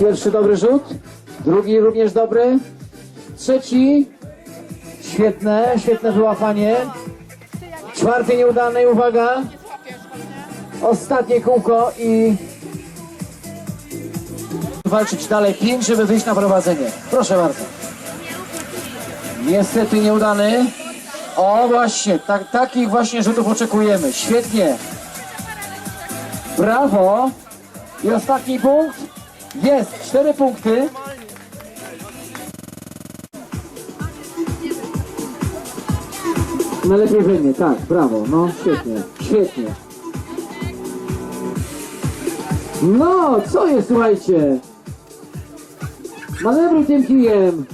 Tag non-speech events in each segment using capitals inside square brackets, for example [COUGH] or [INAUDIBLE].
Pierwszy dobry rzut, drugi również dobry, trzeci, świetne, świetne wyłapanie, czwarty nieudany, uwaga, ostatnie kółko i walczyć dalej, pięć, żeby wyjść na prowadzenie. Proszę bardzo. Niestety nieudany. O właśnie, tak, takich właśnie rzutów oczekujemy. Świetnie. Brawo. I ostatni punkt. Jest, cztery punkty. Najlepiej we mnie, tak, brawo, no świetnie, świetnie. No, co jest, słuchajcie? Manewruj tym kijem.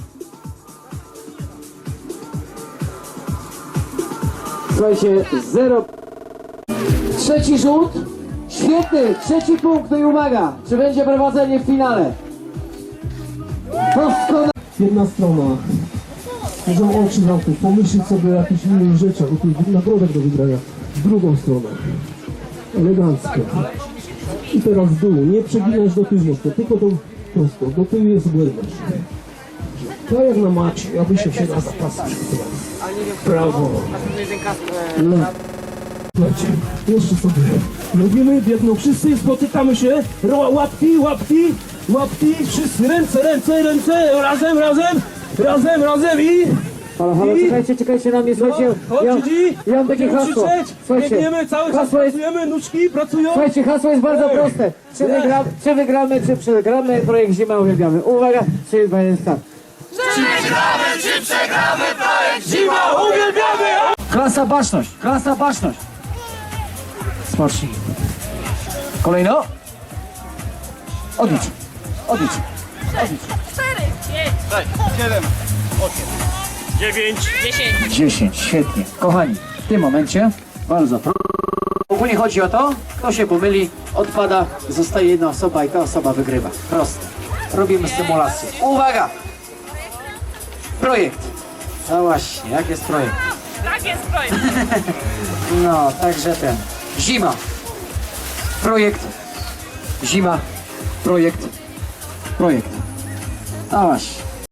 Słuchajcie, zero. Trzeci rzut. Świetny, trzeci punkt, no i uwaga, czy będzie prowadzenie w finale? Doskonale. Jedna strona. Możemy oczy zamknąć, pomyśleć sobie o jakichś innych rzeczach, o tych nagrodach do wygrania. W drugą stronę. Elegancko. I teraz w dół. Nie przeginasz do tyłu mocno, tylko do prosto. Do tyłu jest głębiej. To jak na macie, aby się się na zapas przygotować. Brawo. No. Słuchajcie, jeszcze sobie robimy, biegną wszyscy, spotykamy się, Ro- łapki, łapki, łapki, wszyscy, ręce, ręce, ręce, razem, razem, razem, razem i... Halo, halo, I- czekajcie, czekajcie na mnie, słuchajcie. Chodź, ja, Dzi, ja mam takie hasło. Słuchajcie, biegniemy, cały czas hasło jest, pracujemy, nóżki pracują. słuchajcie, hasło jest bardzo Ej. proste. Czy, wygra, czy wygramy, czy przegramy, projekt Zima uwielbiamy. Uwaga, czy będzie tak. Zima, uwielbiamy! Klasa baczność, klasa baczność. Kolejno. Odlicz, odlicz, odlicz. Dziewięć. Dziesięć. 10, świetnie. Kochani, w tym momencie bardzo proszę. Ogólnie chodzi o to, kto się pomyli, odpada, zostaje jedna osoba i ta osoba wygrywa. Proste. Robimy symulację. Uwaga! Projekt. No właśnie, jak jest projekt? Tak jest projekt. [LAUGHS] No, także ten. Zima. Projekt. Zima. Projekt. Projekt. No właśnie.